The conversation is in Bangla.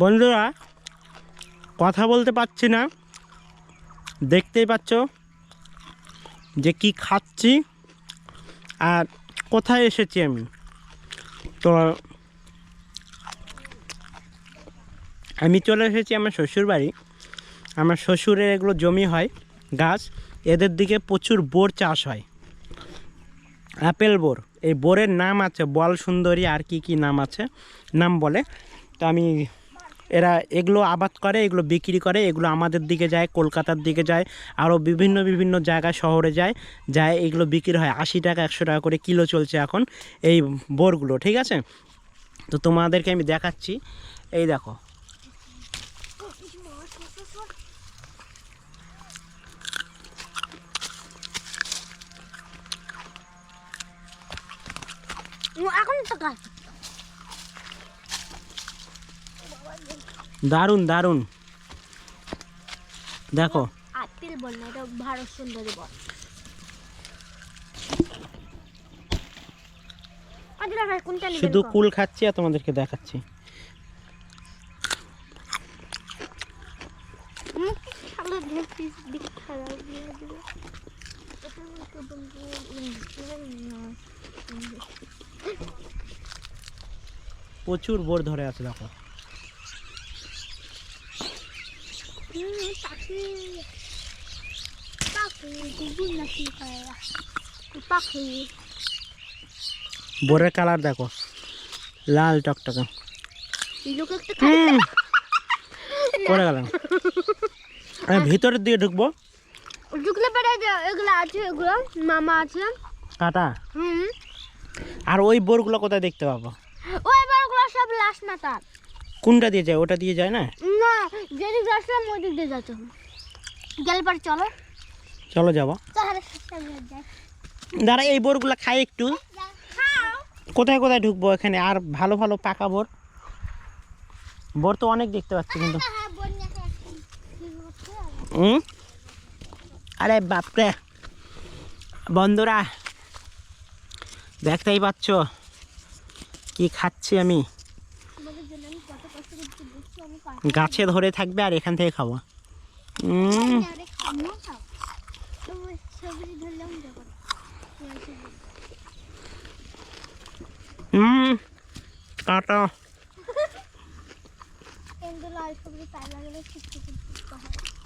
বন্ধুরা, কথা বলতে পারছি না। দেখতেই পাচ্ছ যে কি খাচ্ছি আর কোথায় এসেছি আমি। তো আমি চলে এসেছি আমার শ্বশুর বাড়ি। আমার শ্বশুরের এগুলো জমি হয়, গাছ। এদের দিকে প্রচুর বোর চাষ হয়। অ্যাপেল বোর, এই বোরের নাম আছে বল সুন্দরী আর কি কি নাম আছে, নাম বলে। তো আমি এরা এগুলো আবাদ করে, এগুলো বিক্রি করে, এগুলো আমাদের দিকে যায়, কলকাতার দিকে যায়, আরও বিভিন্ন বিভিন্ন জায়গায় শহরে যায় যায়, এগুলো বিক্রি হয়। আশি টাকা, একশো টাকা করে কিলো চলছে এখন এই বোরগুলো, ঠিক আছে? তো তোমাদেরকে আমি দেখাচ্ছি। এই দেখো। এখন টাকা দারুণ দারুণ। দেখো। আপেল বল না এটা ভারত সুন্দরী বল। আজ রাখা কোনটা নেবেন শুধু কুল খাচ্ছি আর তোমাদেরকে দেখাচ্ছি। প্রচুর বোর ধরে আছে দেখো। বোরের কালার দেখো। লাল টকটকে। পড়ে গেলাম। আমি ভিতরের দিকে ঢুকবো। ঢুকলে পরে এগুলো আছে এগুলো মামা আছে কাটা? হুম আর ওই বোরগুলো কোথায় দেখতে পাবো? ওই বারগুলো সব লাশ না তার। কোনটা দিয়ে যায়? ওটা দিয়ে যায় না না যেদিক আসলাম ওই দিক দিয়ে হবে। গেলে পরে চলো। চলো যাব। দাঁড়া এই বোরগুলো খাই একটু। কোথায় কোথায় ঢুকবো এখানে? আর ভালো ভালো পাকা বোর। বোর তো অনেক দেখতে পাচ্ছি কিন্তু। হ্যাঁ হুম আরে বাপরে। বন্ধুরা দেখতেই পাচ্ছ। কি খাচ্ছি আমি? গাছে ধরে থাকবে আর এখান থেকে খাব। হুম লাল সবজি লাগলে হয়।